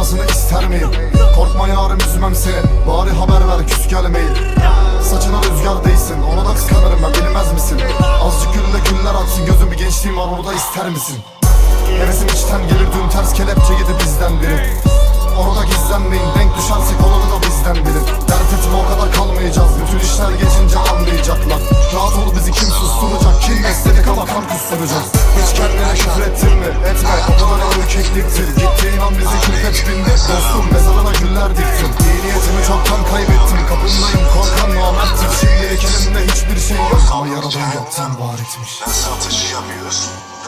olmasını ister miyim? Korkma yarım üzmem seni. Bari haber ver küs gelmeyin Saçına rüzgar değsin. Ona da kıskanırım ben bilmez misin? Azıcık gülle güller atsın. Gözüm bir gençliğim var onu ister misin? Hevesim içten gelir dün ters kelepçe yedi bizden biri. Orada gizlenmeyin denk düşersek olanı da bizden bilin Dert etme o kadar kalmayacağız. Bütün işler geçince anlayacaklar. Rahat ol bizi kim susturacak? Kim besledik ama kan kusturacağız. Hiç kendine küfür Niyetimi çoktan kaybettim. Kapındayım korkan namerttir Şimdilik elimde hiçbir şey yok. Ama yaradan yoktan var etmiş. Satışı yapıyoruz. Hayırdır